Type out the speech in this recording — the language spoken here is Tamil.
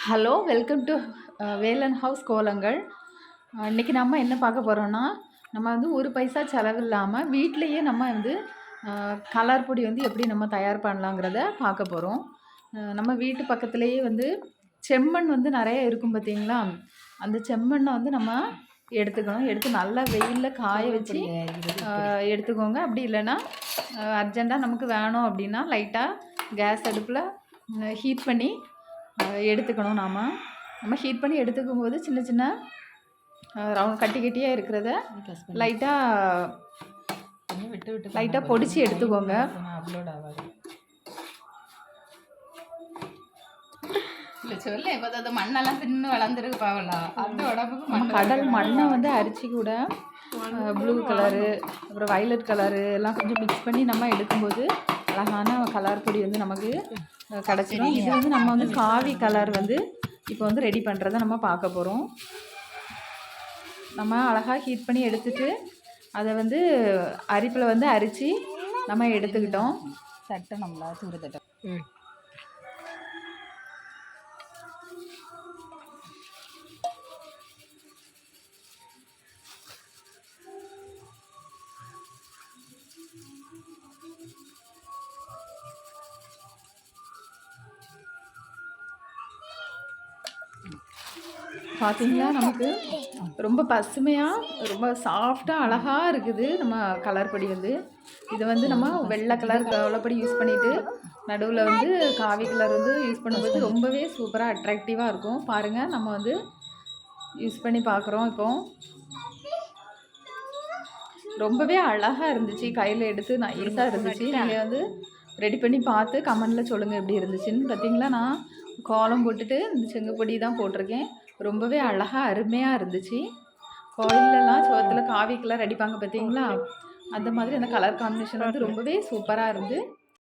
Hello welcome to Velan house கோலங்கள். அஹ், இன்னைக்கு நம்ம என்ன பார்க்க போகிறோம்னா நம்ம வந்து ஒரு பைசா செலவு இல்லாமல் வீட்டிலையே நம்ம வந்து கலர் பொடி வந்து எப்படி நம்ம தயார் பண்ணலாங்கிறத பார்க்க போகிறோம் நம்ம வீட்டு பக்கத்துலேயே வந்து செம்மண் வந்து நிறைய இருக்கும் பார்த்தீங்களா? அந்த செம்மண்ணை வந்து நம்ம எடுத்துக்கணும். எடுத்து நல்லா வெயிலில் காய வச்சு எடுத்துக்கோங்க. அப்படி இல்லைன்னா அர்ஜெண்ட்டாக நமக்கு வேணும் அப்படின்னா லைட்டாக கேஸ் அடுப்பில் ஹீட் பண்ணி எடுத்துக்கணும் நாம். நம்ம ஹீட் பண்ணி எடுத்துக்கும் போது சின்ன சின்ன ரவுண்ட் கட்டி கட்டியாக இருக்கிறத லைட்டாக விட்டு விட்டு லைட்டாக பொடிச்சு எடுத்துக்கோங்க. அப்லோட் ஆகாது. இல்ல சொல்லு இப்போ அது மண்ணெல்லாம் தின்னு வளர்ந்துருக்கு பாவலா. அந்த உடம்புக்கு நம்ம மண் கடல் மண்ணை வந்து அரிச்சு கூட ப்ளூ கலரு அப்புறம் வயலட் கலரு எல்லாம் கொஞ்சம் மிக்ஸ் பண்ணி நம்ம எடுக்கும்போது அழகான கலர் பொடி வந்து நமக்கு அஹ், கிடச்சிரும். இது வந்து நம்ம வந்து காவி கலர் வந்து இப்போ வந்து ரெடி பண்ணுறத நம்ம பார்க்க போகிறோம் நம்ம அழகாக ஹீட் பண்ணி எடுத்துட்டு அதை வந்து அரிப்பில் வந்து அரித்து நம்ம எடுத்துக்கிட்டோம். தட்டை நம்மளா தூர தட்டை பார்த்தீங்களா நமக்கு? ரொம்ப பசுமையாக ரொம்ப சாஃப்டாக அழகாக இருக்குது நம்ம கலர் படி வந்து. இதை வந்து நம்ம வெள்ளை கலர் கவலைப்படி யூஸ் பண்ணிவிட்டு நடுவில் வந்து காவி கலர் வந்து யூஸ் பண்ணும்போது ரொம்பவே சூப்பராக அட்ராக்டிவாக இருக்கும். பாருங்கள் நம்ம வந்து யூஸ் பண்ணி பார்க்குறோம் இப்போ. ரொம்பவே அழகாக இருந்துச்சு. கையில் எடுத்து நைஸாக இருந்துச்சு. நீங்கள் வந்து ரெடி பண்ணி பார்த்து கமெண்டில் சொல்லுங்கள் எப்படி இருந்துச்சுன்னு. பார்த்தீங்களா? நான் கோலம் போட்டுட்டு இந்த செங்கப்பொடி தான் போட்டிருக்கேன். ரொம்பவே அழகாக அருமையாக இருந்துச்சு. கோயிலெலாம் சோத்தில் காவி கலர் அடிப்பாங்க பார்த்தீங்களா? அந்த மாதிரி அந்த கலர் காம்பினேஷன் வந்து ரொம்பவே சூப்பராக இருந்து